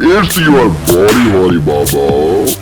It's your body, holy baba.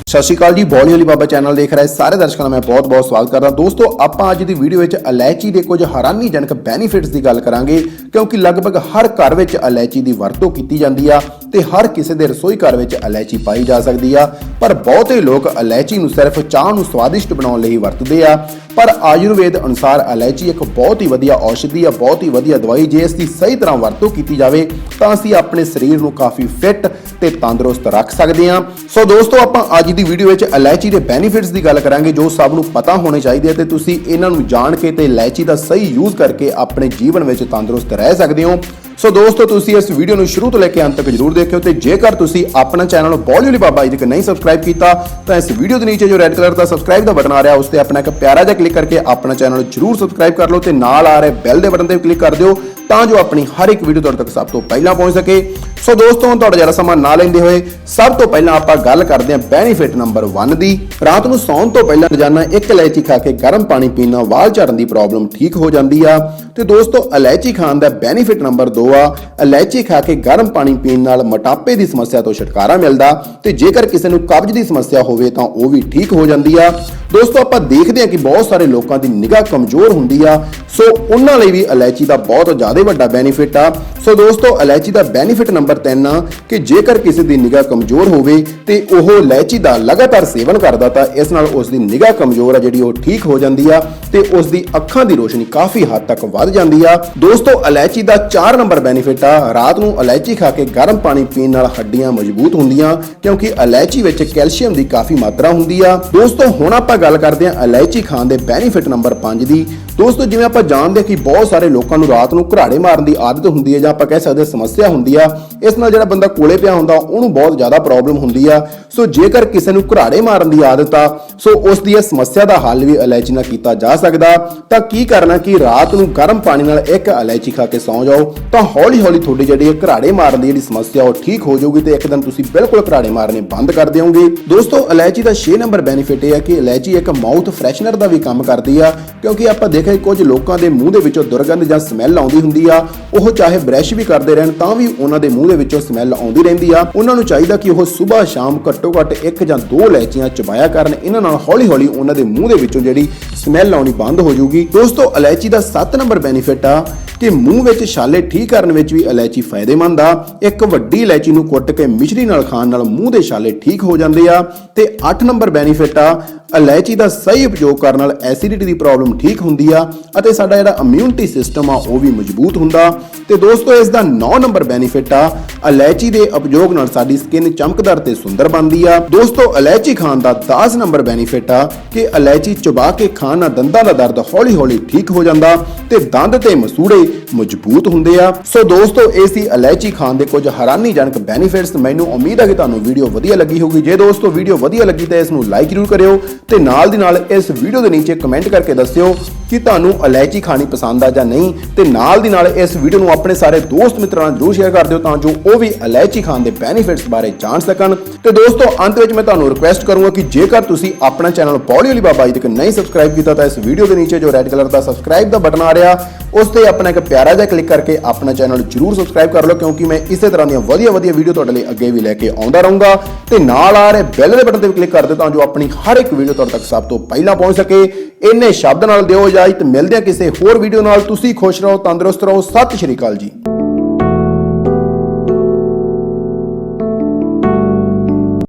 ਸਤਿ ਸ਼੍ਰੀ ਅਕਾਲ ਜੀ ਬੋਲੀ ਵਾਲੀ ਬਾਬਾ ਚੈਨਲ ਦੇਖ ਰਹੇ ਸਾਰੇ ਦਰਸ਼ਕਾਂ ਦਾ ਮੈਂ ਬਹੁਤ-ਬਹੁਤ ਸਵਾਗਤ ਕਰਦਾ ਦੋਸਤੋ ਆਪਾਂ ਅੱਜ ਦੀ ਵੀਡੀਓ ਵਿੱਚ ਇਲਾਇਚੀ ਦੇ ਕੁਝ ਹੈਰਾਨੀਜਨਕ ਬੈਨੀਫਿਟਸ ਦੀ ਗੱਲ ਕਰਾਂਗੇ ਕਿਉਂਕਿ ਲਗਭਗ ਹਰ ਘਰ ਵਿੱਚ ਇਲਾਇਚੀ ਦੀ ਵਰਤੋਂ ਕੀਤੀ ਜਾਂਦੀ ਆ ਤੇ ਹਰ ਕਿਸੇ ਦੇ ਰਸੋਈ ਘਰ ਵਿੱਚ ਇਲਾਇਚੀ ਪਾਈ ਜਾ ਸਕਦੀ ਆ। ਪਰ ਬਹੁਤੇ ਲੋਕ ਇਲਾਇਚੀ ਨੂੰ ਸਿਰਫ ਚਾਹ ਨੂੰ ਸਵਾਦਿਸ਼ਟ ਬਣਾਉਣ ਲਈ ਵਰਤਦੇ ਆ। ਪਰ ਆਯੁਰਵੇਦ ਅਨੁਸਾਰ ਇਲਾਇਚੀ ਇੱਕ ਬਹੁਤ ਹੀ ਵਧੀਆ ਔਸ਼ਧੀ ਆ, ਬਹੁਤ ਹੀ ਵਧੀਆ ਦਵਾਈ। ਜੇ ਇਸ ਦੀ ਸਹੀ ਤਰ੍ਹਾਂ ਵਰਤੋਂ ਕੀਤੀ ਜਾਵੇ, ਤਾਂ ਅਸੀਂ ਆਪਣੇ ਸਰੀਰ ਨੂੰ ਕਾਫੀ ਫਿੱਟ ਤੇ ਤੰਦਰੁਸਤ ਰੱਖ ਸਕਦੇ ਹਾਂ ਸੋ ਦੋਸਤੋ, ਆਪਾਂ ਅੱਜ ਦੀ ਵੀਡੀਓ ਵਿੱਚ ਇਲਾਇਚੀ ਦੇ ਬੈਨੀਫਿਟਸ ਦੀ ਗੱਲ ਕਰਾਂਗੇ, ਜੋ ਸਭ ਨੂੰ ਪਤਾ ਹੋਣੇ ਚਾਹੀਦੇ ਆ ਤੇ ਤੁਸੀਂ ਇਹਨਾਂ ਨੂੰ ਜਾਣ ਕੇ ਤੇ ਇਲਾਇਚੀ ਦਾ ਸਹੀ ਯੂਜ਼ ਕਰਕੇ ਆਪਣੇ ਜੀਵਨ ਵਿੱਚ ਤੰਦਰੁਸਤ ਰਹਿ ਸਕਦੇ ਹੋ। ਸੋ ਦੋਸਤੋ, ਤੁਸੀਂ ਇਸ ਵੀਡੀਓ ਨੂੰ ਸ਼ੁਰੂ ਤੋਂ ਲੈ ਕੇ ਅੰਤ ਤੱਕ ਜਰੂਰ ਦੇਖਿਓ ਤੇ ਜੇਕਰ ਤੁਸੀਂ ਆਪਣਾ ਚੈਨਲ ਬੋਲੀਵੁੱਡ ਬਾਬਾ ਜੀ ਤੱਕ ਨਹੀਂ ਸਬਸਕ੍ਰਾਈਬ ਕੀਤਾ, ਤਾਂ ਇਸ ਵੀਡੀਓ ਦੇ ਨੀਚੇ ਜੋ ਰੈੱਡ ਕਲਰ ਦਾ ਸਬਸਕ੍ਰਾਈਬ ਦਾ ਬਟਨ ਆ ਰਿਹਾ, ਉਸ ਤੇ ਆਪਣਾ ਇੱਕ ਪਿਆਰਾ ਜਿਹਾ ਕਲਿੱਕ ਕਰਕੇ ਆਪਣਾ ਚੈਨਲ ਜਰੂਰ ਸਬਸਕ੍ਰਾਈਬ ਕਰ ਲਓ ਤੇ ਨਾਲ ਆ ਰਹੇ ਬੈਲ ਦੇ ਬਟਨ ਤੇ ਕਲਿੱਕ ਕਰ ਦਿਓ ਤਾਂ ਜੋ ਆਪਣੀ ਹਰ ਇੱਕ ਵੀਡੀਓ ਤੁਹਾਡੇ ਤੱਕ ਸਭ ਤੋਂ ਪਹਿਲਾਂ ਪਹੁੰਚ ਸਕੇ। ਸੋ ਦੋਸਤੋ, ਹੁਣ ਤੁਹਾਡਾ ਜ਼ਿਆਦਾ ਸਮਾਂ ਨਾ ਲੈਂਦੇ ਹੋਏ, ਸਭ ਤੋਂ ਪਹਿਲਾਂ ਆਪਾਂ ਗੱਲ ਕਰਦੇ ਹਾਂ ਬੈਨੀਫਿਟ ਨੰਬਰ 1 ਦੀ। ਰਾਤ ਨੂੰ ਸੌਣ ਤੋਂ ਪਹਿਲਾਂ ਰੋਜ਼ਾਨਾ ਇੱਕ ਇਲਾਇਚੀ ਖਾ ਕੇ ਗਰਮ ਪਾਣੀ ਪੀਣ ਨਾਲ ਵਾਲ ਝੜਨ ਦੀ ਪ੍ਰੋਬਲਮ ਠੀਕ ਹੋ ਜਾਂਦੀ ਆ। ਤੇ ਦੋਸਤੋ, ਇਲਾਇਚੀ ਖਾਣ ਦਾ ਬੈਨੀਫਿਟ ਨੰਬਰ 2 ਆ। ਇਲਾਇਚੀ ਖਾ ਕੇ ਗਰਮ ਪਾਣੀ ਪੀਣ ਨਾਲ ਮੋਟਾਪੇ ਦੀ ਸਮੱਸਿਆ ਤੋਂ ਛੁਟਕਾਰਾ ਮਿਲਦਾ। ਤੇ ਜੇਕਰ ਕਿਸੇ ਨੂੰ ਕਬਜ਼ ਦੀ ਸਮੱਸਿਆ ਹੋਵੇ, ਤਾਂ ਉਹ ਵੀ ਠੀਕ ਹੋ ਜਾਂਦੀ ਆ। ਦੋਸਤੋ, ਆਪਾਂ ਦੇਖਦੇ ਹਾਂ ਕਿ ਬਹੁਤ ਸਾਰੇ ਲੋਕਾਂ ਦੀ ਨਿਗਾਹ ਕਮਜ਼ੋਰ ਹੁੰਦੀ ਆ। ਸੋ, ਉਹਨਾਂ ਲਈ ਵੀ ਇਲਾਇਚੀ ਦਾ ਬਹੁਤ ਜ਼ਿਆਦਾ ਵੱਡਾ ਬੈਨੀਫਿਟ ਆ। ਸੋ, ਦੋਸਤੋ, ਇਲਾਇਚੀ ਦਾ ਬੈਨੀਫਿਟ ਨੰਬਰ 3 ਆ ਕਿ ਜੇਕਰ ਕਿਸੇ ਦੀ ਨਿਗਾਹ ਕਮਜ਼ੋਰ ਹੋਵੇ ਤੇ ਉਹ ਇਲਾਇਚੀ ਦਾ ਲਗਾਤਾਰ ਸੇਵਨ ਕਰਦਾ ਤਾਂ ਇਸ ਨਾਲ ਉਸ ਦੀ ਨਿਗਾਹ ਕਮਜ਼ੋਰ ਆ, ਜਿਹੜੀ ਉਹ ਠੀਕ ਹੋ ਜਾਂਦੀ ਆ ਤੇ ਉਸ ਦੀ ਅੱਖਾਂ ਦੀ ਰੋਸ਼ਨੀ ਕਾਫੀ ਹੱਦ ਤੱਕ ਵੱਧ ਜਾਂਦੀ ਆ। ਦੋਸਤੋ, ਇਲਾਇਚੀ ਦਾ 4 ਨੰਬਰ ਬੈਨੀਫਿਟ ਆ। ਰਾਤ ਨੂੰ ਇਲਾਇਚੀ ਖਾ ਕੇ ਗਰਮ ਪਾਣੀ ਪੀਣ ਨਾਲ ਹੱਡੀਆਂ ਮਜ਼ਬੂਤ ਹੁੰਦੀਆਂ ਕਿਉਂਕਿ ਇਲਾਇਚੀ ਵਿੱਚ ਕੈਲਸ਼ੀਅਮ ਦੀ ਕਾਫੀ ਮਾਤਰਾ ਹੁੰਦੀ ਆ। ਦੋਸਤੋ, ਹੁਣ ਆਪਾਂ ਗੱਲ ਕਰਦੇ ਹਾਂ, ਇਲਾਇਚੀ ਖਾਣ ਦੇ ਬੈਨੀਫਿਟ ਨੰਬਰ 5 ਦੀ। ਦੋਸਤੋ, ਜਿਵੇਂ ਆਪਾਂ ਜਾਣਦੇ ਹਾਂ ਕਿ ਬਹੁਤ ਸਾਰੇ ਲੋਕਾਂ ਨੂੰ ਰਾਤ ਨੂੰ ਘਰਾੜੇ ਮਾਰਨ ਦੀ ਆਦਤ ਹੁੰਦੀ ਹੈ ਜਾਂ ਆਪਾਂ ਕਹਿ ਸਕਦੇ ਸਮੱਸਿਆ ਹੁੰਦੀ ਆ ਇਸ ਨਾਲ ਜਿਹੜਾ ਬੰਦਾ ਕੋਲੇ ਪਿਆ ਹੁੰਦਾ, ਉਹਨੂੰ ਬਹੁਤ ਜ਼ਿਆਦਾ ਪ੍ਰੋਬਲਮ ਹੁੰਦੀ ਆ। ਸੋ ਜੇਕਰ ਕਿਸੇ ਨੂੰ ਘਰਾੜੇ ਮਾਰਨ ਦੀ ਆਦਤ ਆ, ਸੋ ਉਸ ਦੀ ਇਹ ਸਮੱਸਿਆ ਦਾ ਹੱਲ ਵੀ ਇਲਾਇਚੀ ਨਾਲ ਕੀਤਾ ਜਾ ਸਕਦਾ। ਤਾਂ ਕੀ ਕਰਨਾ ਕਿ ਰਾਤ ਨੂੰ ਗਰਮ ਪਾਣੀ ਨਾਲ ਇੱਕ ਇਲਾਇਚੀ ਖਾ ਕੇ ਸੌਂ ਜਾਓ, ਤਾਂ ਹੌਲੀ ਹੌਲੀ ਤੁਹਾਡੀ ਜਿਹੜੀ ਘਰਾੜੇ ਮਾਰਨ ਦੀ ਜਿਹੜੀ ਸਮੱਸਿਆ, ਉਹ ਠੀਕ ਹੋ ਜਾਊਗੀ ਤੇ ਇੱਕ ਦਿਨ ਤੁਸੀਂ ਬਿਲਕੁਲ ਘਰਾੜੇ ਮਾਰਨੇ ਬੰਦ ਕਰ ਦਿਓਗੇ। ਦੋਸਤੋ, ਇਲਾਇਚੀ ਦਾ 6 ਨੰਬਰ ਬੈਨੀਫਿਟ ਇਹ ਹੈ ਕਿ ਇਲਾਇਚੀ ਇੱਕ ਮਾਊਥ ਫਰੈਸ਼ਨਰ ਦਾ ਵੀ ਕੰਮ ਕਰਦੀ ਆ, ਕਿਉਂਕਿ ਆਪਾਂ ਦੇਖਿਆ ਕੁਝ ਲੋਕਾਂ ਦੇ ਮੂੰਹ ਦੇ ਵਿੱਚੋਂ ਦੁਰਗੰਧ ਜਾਂ ਸਮੈਲ ਆਉਂਦੀ ਹੁੰਦੀ ਆ, ਉਹ ਚਾਹੇ ਬ੍ਰਸ਼ ਵੀ ਕਰਦੇ ਰਹਿਣ, ਤਾਂ ਵੀ ਉਹਨਾਂ ਦੇ ਮੂੰਹ ਦੇ ਵਿੱਚੋਂ ਸਮੈਲ ਆਉਂਦੀ ਰਹਿੰਦੀ ਆ। ਉਹਨਾਂ ਨੂੰ ਚਾਹੀਦਾ ਕਿ ਉਹ ਸਵੇਰ ਸ਼ਾਮ ਘੱਟੋ ਘੱਟ ਇੱਕ ਜਾਂ ਦੋ ਇਲਾਇਚੀਆਂ ਚਬਾਇਆ ਕਰਨ। ਇਹਨਾਂ ਨਾਲ ਹੌਲੀ ਹੌਲੀ ਉਹਨਾਂ ਦੇ ਮੂੰਹ ਦੇ ਵਿੱਚੋਂ ਜਿਹੜੀ ਸਮੈਲ ਆਉਣੀ ਬੰਦ ਹੋ ਜਾਊਗੀ। ਦੋਸਤੋ, ਇਲਾਇਚੀ ਦਾ 7 ਨੰਬਰ ਬੈਨੀਫਿਟ ਆ ਕਿ ਮੂੰਹ ਵਿੱਚ ਛਾਲੇ ਠੀਕ ਕਰਨ ਵਿੱਚ ਵੀ ਇਲਾਇਚੀ ਫਾਇਦੇਮੰਦ ਆ। ਇੱਕ ਵੱਡੀ ਇਲਾਇਚੀ ਨੂੰ ਕੁੱਟ ਕੇ ਮਿਸ਼ਰੀ ਨਾਲ ਖਾਣ ਨਾਲ ਮੂੰਹ ਦੇ ਛਾਲੇ ਠੀਕ ਹੋ ਜਾਂਦੇ ਆ। ਤੇ 8 ਨੰਬਰ ਬੈਨੀਫਿਟ ਆ ਇਲਾਇਚੀ ਦਾ ਸਹੀ ਉਪਯੋਗ ਕਰਨ ਨਾਲ ਐਸਿਡਿਟੀ ਦੀ ਪ੍ਰੋਬਲਮ ਠੀਕ ਹੁੰਦੀ ਆ ਅਤੇ ਸਾਡਾ ਜਿਹੜਾ ਇਮਿਊਨਿਟੀ ਸਿਸਟਮ ਆ, ਉਹ ਵੀ ਮਜ਼ਬੂਤ ਹੁੰਦਾ। ਤੇ ਦੋਸਤੋ, ਇਸ ਦਾ 9 ਨੰਬਰ ਬੈਨੀਫਿਟ ਆ ਇਲਾਇਚੀ ਦੇ ਉਪਯੋਗ ਨਾਲ ਸਾਡੀ ਸਕਿਨ ਚਮਕਦਾਰ ਤੇ ਸੁੰਦਰ ਬਣਦੀ ਆ। ਦੋਸਤੋ ਇਲਾਇਚੀ ਖਾਣ ਦਾ 10 ਨੰਬਰ ਬੈਨੀਫਿਟ ਆ ਕਿ ਇਲਾਇਚੀ ਚਬਾ ਕੇ ਖਾਣ ਨਾਲ ਦੰਦਾਂ ਦਾ ਦਰਦ ਹੌਲੀ-ਹੌਲੀ ਠੀਕ ਹੋ ਜਾਂਦਾ ਤੇ ਦੰਦ ਤੇ ਮਸੂੜੇ ਮਜ਼ਬੂਤ ਹੁੰਦੇ ਆ। ਸੋ ਦੋਸਤੋ ਇਹ ਸੀ ਇਲਾਇਚੀ ਖਾਣ ਦੇ ਕੁਝ ਹੈਰਾਨੀਜਨਕ ਬੈਨੀਫਿਟਸ ਮੈਨੂੰ ਉਮੀਦ ਹੈ ਕਿ ਤੁਹਾਨੂੰ ਵੀਡੀਓ ਵਧੀਆ ਲੱਗੀ ਹੋਊਗੀ। ਜੇ ਦੋਸਤੋ ਵੀਡੀਓ ਵਧੀਆ ਲੱਗੀ ਤਾਂ ਇਸ ਨੂੰ ਲਾਈਕ ਜ਼ਰੂਰ ਕਰਿਓ ਤੇ ਨਾਲ ਦੀ ਨਾਲ ਇਸ ਵੀਡੀਓ ਦੇ ਨੀਚੇ ਕਮੈਂਟ ਕਰਕੇ ਦੱਸਿਓ ਕਿ ਤੁਹਾਨੂੰ ਇਲਾਇਚੀ ਖਾਣੀ ਪਸੰਦ ਆ ਜਾਂ ਨਹੀਂ। ਤੇ ਨਾਲ ਦੀ ਨਾਲ ਇਸ ਵੀਡੀਓ ਨੂੰ ਆਪਣੇ ਸਾਰੇ ਦੋਸਤ ਮਿੱਤਰਾਂ ਨਾਲ ਜ਼ਰੂਰ ਸ਼ੇਅਰ ਕਰ ਦਿਓ ਤਾਂ ਜੋ ਉਹ ਵੀ ਇਲਾਇਚੀ ਖਾਣ ਦੇ ਬੈਨੀਫਿਟਸ ਬਾਰੇ ਜਾਣ ਸਕਣ। ਤੇ ਦੋਸਤੋ, ਅੰਤ ਵਿੱਚ ਮੈਂ ਤੁਹਾਨੂੰ ਰਿਕੁਐਸਟ ਕਰੂੰਗਾ ਕਿ ਜੇਕਰ ਤੁਸੀਂ ਆਪਣਾ ਚੈਨਲ ਪੌੜੀ ਵਾਲੀ ਬਾਬਾ ਜੀ ਤੱਕ ਨਹੀਂ ਸਬਸਕ੍ਰਾਈਬ ਕੀਤਾ ਤਾਂ ਇਸ ਵੀਡੀਓ ਦੇ ਨੀਚੇ ਜੋ ਰੈੱਡ ਕਲਰ ਦਾ ਸਬਸਕ੍ਰਾਈਬ ਦਾ ਬਟਨ ਆ ਰਿਹਾ ਉਸ ਤੇ ਆਪਣਾ ਇੱਕ ਪਿਆਰਾ ਜਿਹਾ ਕਲਿੱਕ ਕਰਕੇ ਆਪਣਾ ਚੈਨਲ ਜਰੂਰ ਸਬਸਕ੍ਰਾਈਬ ਕਰ ਲਓ, ਕਿਉਂਕਿ ਮੈਂ ਇਸੇ ਤਰ੍ਹਾਂ ਦੀਆਂ ਵਧੀਆ ਵਧੀਆ ਵੀਡੀਓ ਤੁਹਾਡੇ ਲਈ ਅੱਗੇ ਵੀ ਲੈ ਕੇ ਆਉਂਦਾ ਰਹੂੰਗਾ। ਤੇ ਨਾਲ ਆ ਰਹੇ ਬੈਲ ਦੇ ਬਟਨ ਤੇ ਵੀ ਕਲਿੱਕ ਕਰ ਦਿਓ ਤਾਂ ਜੋ ਆਪਣੀ ਹਰ ਇੱਕ ਵੀਡੀਓ ਤੁਹਾਡੇ ਤੱਕ ਸਭ ਤੋਂ ਪਹਿਲਾਂ ਪਹੁੰਚ ਸਕੇ। ਇੰਨੇ ਸ਼ਬਦ ਨਾਲ ਦਿਓ ਇਜਾਜ਼ਤ, ਮਿਲਦੇ ਆ ਕਿਸੇ ਹੋਰ ਵੀਡੀਓ ਨਾਲ। ਤੁਸੀਂ ਖੁਸ਼ ਰਹੋ, ਤੰਦਰੁਸਤ ਰਹੋ। ਸਤਿ ਸ਼੍ਰੀ ਅਕਾਲ ਜੀ।